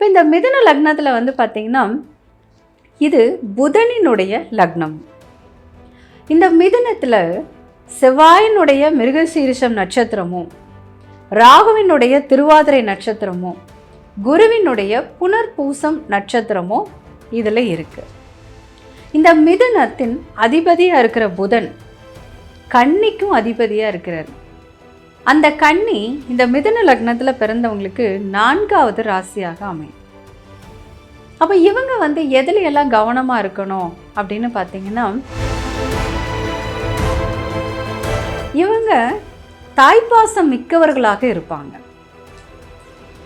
இப்போ இந்த மிதுன லக்னத்தில் வந்து பார்த்திங்கன்னா இது புதனினுடைய லக்னம். இந்த மிதுனத்தில் செவ்வாயினுடைய மிருகசீரிஷம் நட்சத்திரமும் ராகுவினுடைய திருவாதிரை நட்சத்திரமும் குருவினுடைய புனர்பூசம் நட்சத்திரமும் இதில் இருக்குது இந்த மிதுனத்தின் அதிபதியாக இருக்கிற புதன் கன்னிக்கும் அதிபதியாக இருக்கிறார். அந்த கன்னி இந்த மிதுன லக்னத்தில் பிறந்தவங்களுக்கு நான்காவது ராசியாக அமையும். அப்போ இவங்க வந்து எதில் எல்லாம் கவனமாக இருக்கணும் அப்படின்னு பார்த்தீங்கன்னா இவங்க தாய்ப்பாசம் மிக்கவர்களாக இருப்பாங்க.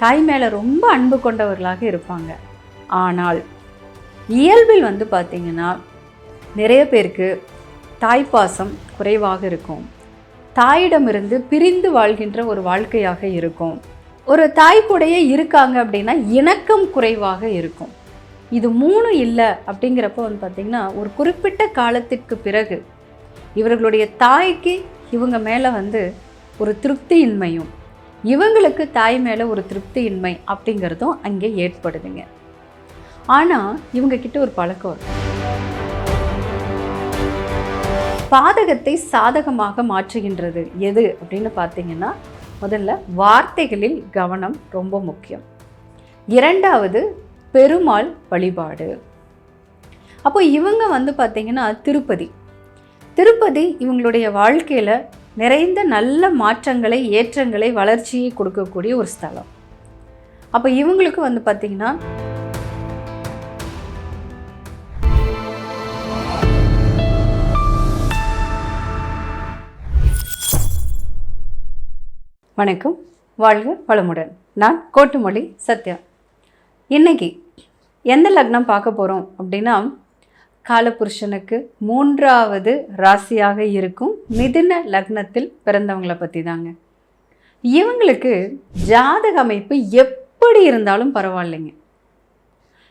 தாய் மேலே ரொம்ப அன்பு கொண்டவர்களாக இருப்பாங்க. ஆனால் இயல்பில் வந்து பார்த்திங்கன்னா நிறைய பேருக்கு தாய்ப்பாசம் குறைவாக இருக்கும். தாயிடமிருந்து பிரிந்து வாழ்கின்ற ஒரு வாழ்க்கையாக இருக்கும். ஒரு தாய் கூடையே இருக்காங்க அப்படின்னா இணக்கம் குறைவாக இருக்கும். இது மூணு இல்லை அப்படிங்கிறப்ப வந்து பார்த்திங்கன்னா ஒரு குறிப்பிட்ட காலத்திற்கு பிறகு இவர்களுடைய தாய்க்கு இவங்க மேலே வந்து ஒரு திருப்தியின்மையும் இவங்களுக்கு தாய் மேலே ஒரு திருப்தியின்மை அப்படிங்கிறதும் அங்கே ஏற்படுதுங்க. ஆனால் இவங்கக்கிட்ட ஒரு பழக்கம் இருக்கும் பாதகத்தை சாதகமாக மாற்றுகின்றது. எது? அப்படின்னு பார்த்தீங்கன்னா முதல்ல வார்த்தைகளில் கவனம் ரொம்ப முக்கியம். இரண்டாவது பெருமாள் வழிபாடு. அப்போ இவங்க வந்து பார்த்தீங்கன்னா திருப்பதி. திருப்பதி இவங்களுடைய வாழ்க்கையில் நிறைந்த நல்ல மாற்றங்களை ஏற்றங்களை வளர்ச்சியை கொடுக்கக்கூடிய ஒரு ஸ்தலம். அப்போ இவங்களுக்கு வந்து பார்த்திங்கன்னா வணக்கம். வாழ்க வளமுடன். நான் கோட்டுமொழி சத்யா. இன்னைக்கு எந்த லக்னம் பார்க்க போகிறோம் அப்படின்னா காலபுருஷனுக்கு மூன்றாவது ராசியாக இருக்கும் மிதுன லக்னத்தில் பிறந்தவங்களை பற்றி தாங்க இவங்களுக்கு ஜாதக அமைப்பு எப்படி இருந்தாலும் பரவாயில்லைங்க.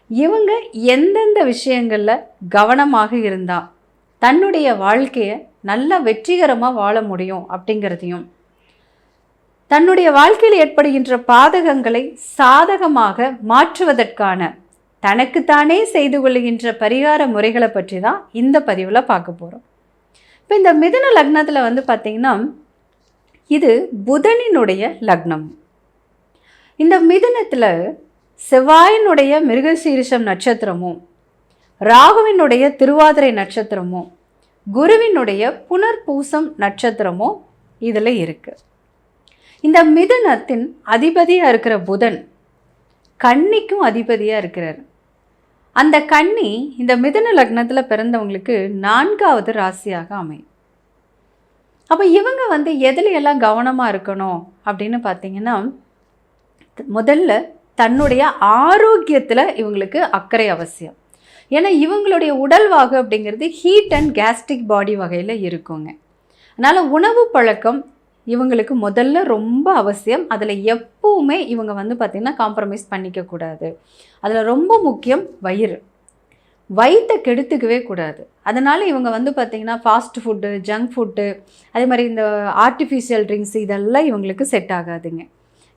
இவங்க எந்தெந்த விஷயங்களில் கவனமாக இருந்தால் தன்னுடைய வாழ்க்கையை நல்லா வெற்றிகரமாக வாழ முடியும் அப்படிங்கிறதையும் தன்னுடைய வாழ்க்கையில் ஏற்படுகின்ற பாதகங்களை சாதகமாக மாற்றுவதற்கான தனக்குத்தானே செய்து கொள்ளுகின்ற பரிகார முறைகளை பற்றி தான் இந்த பதிவில் பார்க்க போகிறோம் இப்போ இந்த மிதுன லக்னத்தில் வந்து பார்த்திங்கன்னா இது புதனினுடைய லக்னம். இந்த மிதுனத்தில் செவ்வாயினுடைய மிருகசீரிஷம் நட்சத்திரமும் ராகுவினுடைய திருவாதிரை நட்சத்திரமும் குருவினுடைய புனர்பூசம் நட்சத்திரமும் இதில் இருக்குது இந்த மிதுனத்தின் அதிபதியாக இருக்கிற புதன் கன்னிக்கும் அதிபதியாக இருக்கிறார். அந்த கன்னி இந்த மிதுன லக்னத்தில் பிறந்தவங்களுக்கு நான்காவது ராசியாக அமையும். அப்போ இவங்க வந்து எதில் எல்லாம் கவனமாக இருக்கணும் அப்படின்னு பார்த்தீங்கன்னா முதல்ல தன்னுடைய ஆரோக்கியத்தில் இவங்களுக்கு அக்கறை அவசியம். ஏன்னா இவங்களுடைய உடல்வாகு அப்படிங்கிறது ஹீட் அண்ட் கேஸ்ட்ரிக் பாடி வகையில் இருக்குங்க. அதனால் உணவு பழக்கம் இவங்களுக்கு முதல்ல ரொம்ப அவசியம் அதில் எப்பவுமே இவங்க வந்து பார்த்திங்கன்னா காம்ப்ரமைஸ் பண்ணிக்கக்கூடாது அதில் ரொம்ப முக்கியம் வயிறு. வயிற்றை கெடுத்துக்கவே கூடாது. அதனால் இவங்க வந்து பார்த்திங்கன்னா ஃபாஸ்ட் ஃபுட்டு ஜங்க் ஃபுட்டு அதே மாதிரி இந்த ஆர்டிஃபிஷியல் ட்ரிங்க்ஸ் இதெல்லாம் இவங்களுக்கு செட் ஆகாதுங்க.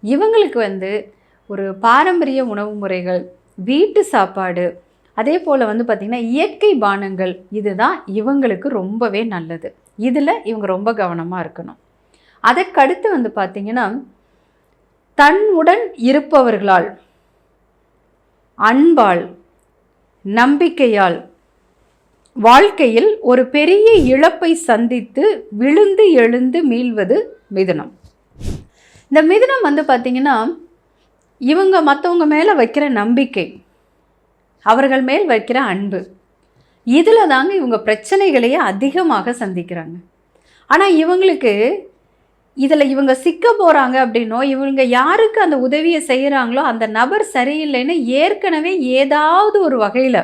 இவங்களுக்கு வந்து ஒரு பாரம்பரிய உணவு முறைகள் வீட்டு சாப்பாடு அதே போல் வந்து பார்த்திங்கன்னா இயற்கை பானங்கள் இதுதான் இவங்களுக்கு ரொம்பவே நல்லது. இதில் இவங்க ரொம்ப கவனமாக இருக்கணும். அதற்கடுத்து வந்து பார்த்திங்கன்னா தன்னுடன் இருப்பவர்களால் அன்பால் நம்பிக்கையால் வாழ்க்கையில் ஒரு பெரிய இழப்பை சந்தித்து விழுந்து எழுந்து மீள்வது மிதுனம். இந்த மிதுனம் வந்து பார்த்திங்கன்னா இவங்க மற்றவங்க மேலே வைக்கிற நம்பிக்கை அவர்கள் மேல் வைக்கிற அன்பு இதில் தாங்க இவங்க பிரச்சனைகளையே அதிகமாக சந்திக்கிறாங்க. ஆனால் இவங்களுக்கு இதில் இவங்க சிக்க போகிறாங்க அப்படின்னோ இவங்க யாருக்கு அந்த உதவியை செய்கிறாங்களோ அந்த நபர் சரியில்லைன்னு ஏற்கனவே ஏதாவது ஒரு வகையில்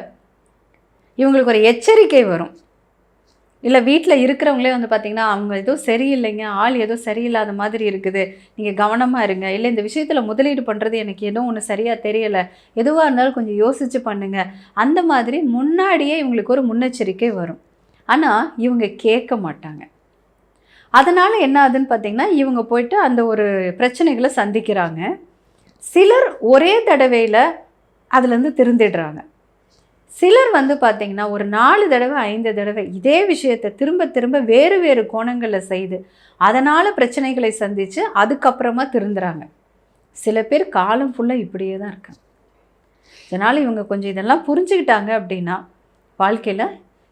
இவங்களுக்கு ஒரு எச்சரிக்கை வரும். இல்லை வீட்டில் இருக்கிறவங்களே வந்து பார்த்திங்கன்னா அவங்க ஏதோ சரியில்லைங்க ஆள் ஏதோ சரியில்லாத மாதிரி இருக்குது நீங்கள் கவனமாக இருங்க. இல்லை இந்த விஷயத்தில் முதலீடு பண்ணுறது எனக்கு எதுவும் ஒன்று சரியாக தெரியலை எதுவாக இருந்தாலும் கொஞ்சம் யோசித்து பண்ணுங்கள் அந்த மாதிரி முன்னாடியே இவங்களுக்கு ஒரு முன்னெச்சரிக்கை வரும். ஆனால் இவங்க கேட்க மாட்டாங்க. அதனால் என்ன ஆகுதுன்னு பார்த்தீங்கன்னா இவங்க போயிட்டு அந்த ஒரு பிரச்சனைகளை சந்திக்கிறாங்க. சிலர் ஒரே தடவையில் அதுலேருந்து திருந்திடுறாங்க. சிலர் வந்து பார்த்திங்கன்னா ஒரு நாலு தடவை ஐந்து தடவை இதே விஷயத்தை திரும்ப திரும்ப வேறு வேறு கோணங்களில் செய்து அதனால் பிரச்சனைகளை சந்தித்து அதுக்கப்புறமா திருந்துறாங்க. சில பேர் காலம் ஃபுல்லாக இப்படியே தான் இருக்காங்க. இதனால் இவங்க கொஞ்சம் இதெல்லாம் புரிஞ்சுக்கிட்டாங்க அப்படின்னா வாழ்க்கையில்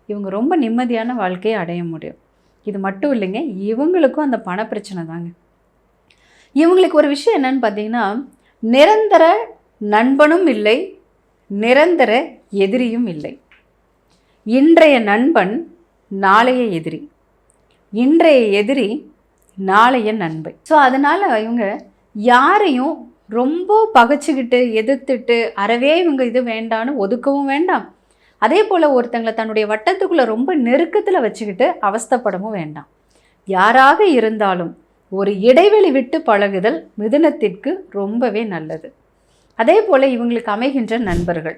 இவங்க ரொம்ப நிம்மதியான வாழ்க்கையை அடைய முடியும். இது மட்டும் இல்லைங்க இவங்களுக்கும் அந்த பண பிரச்சனை தாங்க. இவங்களுக்கு ஒரு விஷயம் என்னன்னு பார்த்தீங்கன்னா நிரந்தர நண்பனும் இல்லை நிரந்தர எதிரியும் இல்லை. இன்றைய நண்பன் நாளைய எதிரி. இன்றைய எதிரி நாளைய நண்பன் ஸோ அதனால் இவங்க யாரையும் ரொம்ப பகைச்சிக்கிட்டு எதிர்த்துட்டு அறவே இவங்க இது வேண்டான்னு ஒதுக்கவும் வேண்டாம். அதே போல் ஒருத்தங்களை தன்னுடைய வட்டத்துக்குள்ளே ரொம்ப நெருக்கத்தில் வச்சுக்கிட்டு அவஸ்தப்படவும் வேண்டாம். யாராக இருந்தாலும் ஒரு இடைவெளி விட்டு பழகுதல் மிதுனத்திற்கு ரொம்பவே நல்லது. அதே போல் இவங்களுக்கு அமைகின்ற நண்பர்கள்.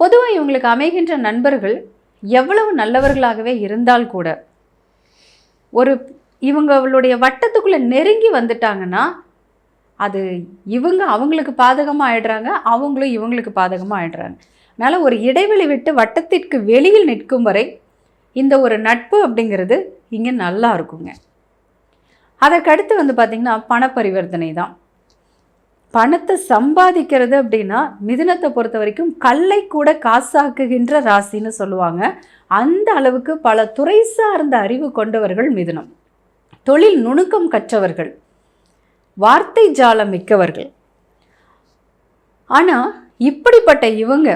பொதுவாக இவங்களுக்கு அமைகின்ற நண்பர்கள் எவ்வளவு நல்லவர்களாகவே இருந்தால் கூட ஒரு இவங்களுடைய வட்டத்துக்குள்ளே நெருங்கி வந்துட்டாங்கன்னா அது இவங்க அவங்களுக்கு பாதகமாக ஆயிடுறாங்க அவங்களும் இவங்களுக்கு பாதகமாக ஆயிடுறாங்க. அதனால் ஒரு இடைவெளி விட்டு வட்டத்திற்கு வெளியில் நிற்கும் வரை இந்த ஒரு நட்பு அப்படிங்கிறது இங்கே நல்லா இருக்குங்க. அதற்கடுத்து வந்து பார்த்திங்கன்னா பண பரிவர்த்தனை தான். பணத்தை சம்பாதிக்கிறது அப்படின்னா மிதுனத்தை பொறுத்த வரைக்கும் கல்லை கூட காசாக்குகின்ற ராசின்னு சொல்லுவாங்க. அந்த அளவுக்கு பல துறை சார்ந்த அறிவு கொண்டவர்கள் மிதுனம். தொழில் நுணுக்கம் கற்றவர்கள். வார்த்தை ஜாலம் மிக்கவர்கள். ஆனால் இப்படிப்பட்ட இவங்க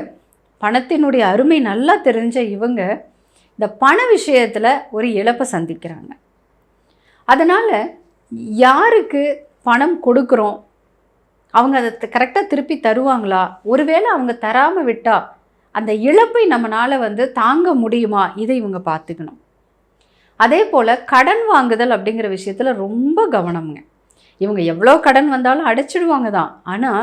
பணத்தினுடைய அருமை நல்லா தெரிஞ்ச இவங்க இந்த பண விஷயத்தில் ஒரு இழப்பை சந்திக்கிறாங்க. அதனால் யாருக்கு பணம் கொடுக்குறோம்? அவங்க அதை கரெக்டாக திருப்பி தருவாங்களா? ஒருவேளை அவங்க தராமல் விட்டால் அந்த இழப்பை நம்மளால் வந்து தாங்க முடியுமா? இதை இவங்க பார்த்துக்கணும். அதே போல் கடன் வாங்குதல் அப்படிங்கிற விஷயத்தில் ரொம்ப கவனம்ங்க. இவங்க எவ்வளோ கடன் வந்தாலும் அடைச்சிடுவாங்க தான். ஆனால்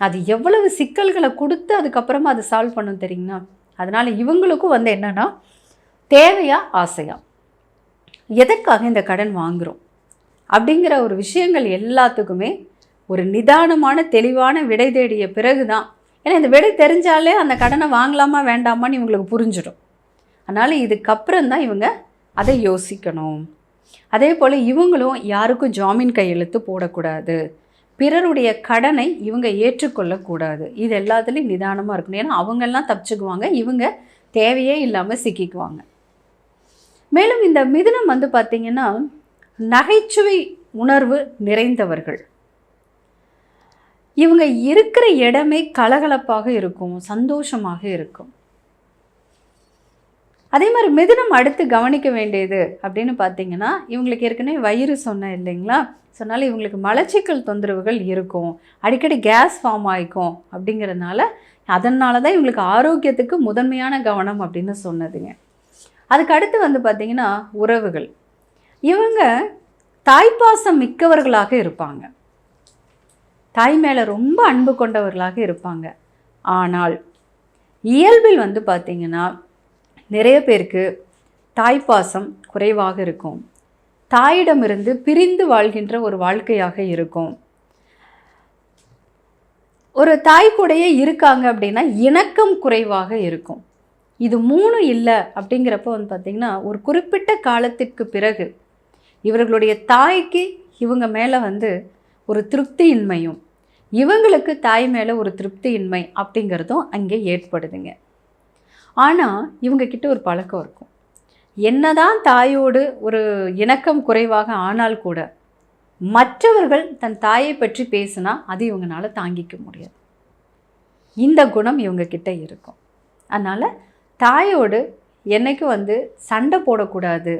அது எவ்வளவு சிக்கல்களை கொடுத்து அதுக்கப்புறமா அது சால்வ் பண்ணும் தெரியுங்களா? அதனால் இவங்களுக்கும் வந்து என்னென்னா தேவையா ஆசையா? எதற்காக இந்த கடன் வாங்குகிறோம் அப்படிங்கிற ஒரு விஷயங்கள் எல்லாத்துக்குமே ஒரு நிதானமான தெளிவான விடை தேடிய பிறகு தான் ஏன்னா இந்த விடை தெரிஞ்சாலே அந்த கடனை வாங்கலாமா வேண்டாமான்னு இவங்களுக்கு புரிஞ்சிடும். அதனால் இதுக்கப்புறம் தான் இவங்க அதை யோசிக்கணும். அதே போல் இவங்களும் யாருக்கும் ஜாமீன் கையெழுத்து போடக்கூடாது. பிறருடைய கடனை இவங்க ஏற்றுக்கொள்ளக்கூடாது. இது எல்லாத்துலேயும் நிதானமாக இருக்கணும். ஏன்னா அவங்கெல்லாம் தப்பிச்சுக்குவாங்க. இவங்க தேவையே இல்லாமல் சிக்கிக்குவாங்க. மேலும் இந்த மிதுனம் வந்து பார்த்திங்கன்னா நகைச்சுவை உணர்வு நிறைந்தவர்கள். இவங்க இருக்கிற இடமே கலகலப்பாக இருக்கும். சந்தோஷமாக இருக்கும். அதே மாதிரி மிதுனம் அடுத்து கவனிக்க வேண்டியது அப்படின்னு பார்த்தீங்கன்னா இவங்களுக்கு ஏற்கனவே வயிறு சொன்னேன் இல்லைங்களா? சொன்னாலும் இவங்களுக்கு மலச்சிக்கல் தொந்தரவுகள் இருக்கும். அடிக்கடி கேஸ் ஃபார்ம் ஆகிக்கும் அப்படிங்கிறதுனால அதனால தான் இவங்களுக்கு ஆரோக்கியத்துக்கு முதன்மையான கவனம் அப்படின்னு சொன்னதுங்க. அதுக்கு அடுத்து வந்து பார்த்திங்கன்னா உறவுகள். இவங்க தாய்ப்பாசம் மிக்கவர்களாக இருப்பாங்க. தாய் மேலே ரொம்ப அன்பு கொண்டவர்களாக இருப்பாங்க. ஆனால் இயல்பில் வந்து பார்த்திங்கன்னா நிறைய பேருக்கு தாய்ப்பாசம் குறைவாக இருக்கும். தாயிடமிருந்து பிரிந்து வாழ்கின்ற ஒரு வாழ்க்கையாக இருக்கும். ஒரு தாய் கூடையே இருக்காங்க அப்படின்னா இணக்கம் குறைவாக இருக்கும். இது மூணு இல்லை அப்படிங்கிறப்ப வந்து பார்த்திங்கன்னா ஒரு குறிப்பிட்ட காலத்திற்கு பிறகு இவர்களுடைய தாய்க்கு இவங்க மேலே வந்து ஒரு திருப்தியின்மையும் இவங்களுக்கு தாய் மேலே ஒரு திருப்தியின்மை அப்படிங்கிறதும் அங்கே ஏற்படுதுங்க. ஆனால் இவங்கக்கிட்ட ஒரு பழக்கம் இருக்கும். என்னதான் தாயோடு ஒரு இணக்கம் குறைவாக ஆனால் கூட மற்றவர்கள் தன் தாயை பற்றி பேசினா அது இவங்களால தாங்கிக்க முடியாது. இந்த குணம் இவங்க கிட்ட இருக்கும். அதனால் தாயோடு என்றைக்கும் வந்து சண்டை போடக்கூடாது.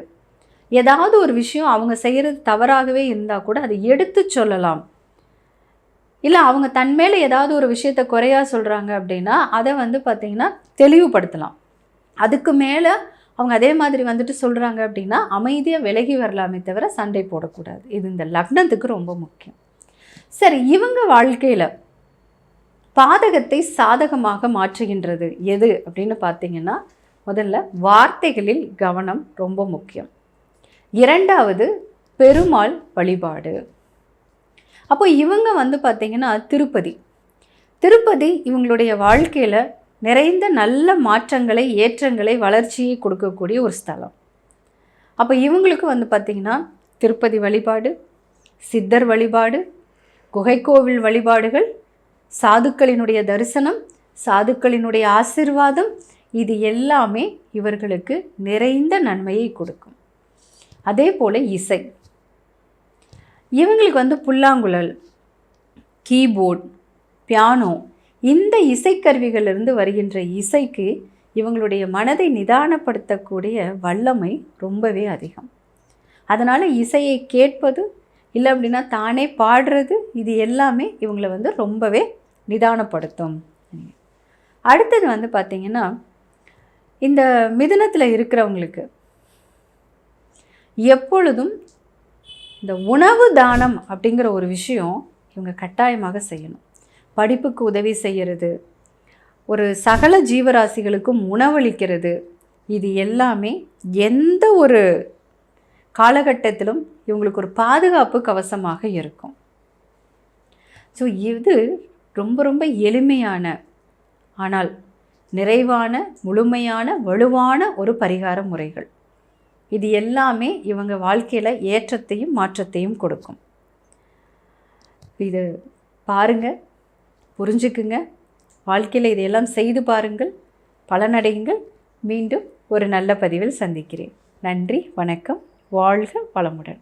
ஏதாவது ஒரு விஷயம் அவங்க செய்கிறது தவறாகவே இருந்தால் கூட அதை எடுத்து சொல்லலாம். இல்லை அவங்க தன் மேலே ஏதாவது ஒரு விஷயத்த குறையா சொல்கிறாங்க அப்படின்னா அதை வந்து பார்த்திங்கன்னா தெளிவுபடுத்தலாம். அதுக்கு மேலே அவங்க அதே மாதிரி வந்துட்டு சொல்கிறாங்க அப்படின்னா அமைதியாக விலகி வரலாமே தவிர சண்டை போடக்கூடாது. இது இந்த லக்னத்துக்கு ரொம்ப முக்கியம். சரி இவங்க வாழ்க்கையில் பாதகத்தை சாதகமாக மாற்றுகின்றது எது அப்படின்னு பார்த்தீங்கன்னா முதல்ல வார்த்தைகளில் கவனம் ரொம்ப முக்கியம். இரண்டாவது பெருமாள் வழிபாடு. அப்போ இவங்க வந்து பார்த்திங்கன்னா திருப்பதி. திருப்பதி இவங்களுடைய வாழ்க்கையில் நிறைந்த நல்ல மாற்றங்களை ஏற்றங்களை வளர்ச்சியை கொடுக்கக்கூடிய ஒரு ஸ்தலம். அப்போ இவங்களுக்கு வந்து பார்த்திங்கன்னா திருப்பதி வழிபாடு சித்தர் வழிபாடு குகைக்கோவில் வழிபாடுகள் சாதுக்களினுடைய தரிசனம் சாதுக்களினுடைய ஆசிர்வாதம் இது எல்லாமே இவர்களுக்கு நிறைந்த நன்மையை கொடுக்கும். அதே போல் இசை. இவங்களுக்கு வந்து புல்லாங்குழல் கீபோர்ட் பியானோ இந்த இசைக்கருவிகளிலிருந்து வருகின்ற இசைக்கு இவங்களுடைய மனதை நிதானப்படுத்தக்கூடிய வல்லமை ரொம்பவே அதிகம். அதனால் இசையை கேட்பது இல்லை அப்படின்னா தானே பாடுறது இது எல்லாமே இவங்களை வந்து ரொம்பவே நிதானப்படுத்தும். அடுத்தது வந்து பார்த்திங்கன்னா இந்த மிதுனத்தில் இருக்கிறவங்களுக்கு எப்பொழுதும் இந்த உணவு தானம் அப்படிங்கிற ஒரு விஷயம் இவங்க கட்டாயமாக செய்யணும். படிப்புக்கு உதவி செய்கிறது. ஒரு சகல ஜீவராசிகளுக்கும் உணவளிக்கிறது. இது எல்லாமே எந்த ஒரு காலகட்டத்திலும் இவங்களுக்கு ஒரு பாதுகாப்பு கவசமாக இருக்கும். ஸோ இது ரொம்ப ரொம்ப எளிமையான ஆனால் நிறைவான முழுமையான வலுவான ஒரு பரிகார முறைகள். இது எல்லாமே இவங்க வாழ்க்கையில் ஏற்றத்தையும் மாற்றத்தையும் கொடுக்கும். இது பாருங்கள் புரிஞ்சுக்குங்க. வாழ்க்கையில் இதையெல்லாம் செய்து பாருங்கள். பலனடையுங்கள். மீண்டும் ஒரு நல்ல பதிவில் சந்திக்கிறேன். நன்றி வணக்கம். வாழ்க வளமுடன்.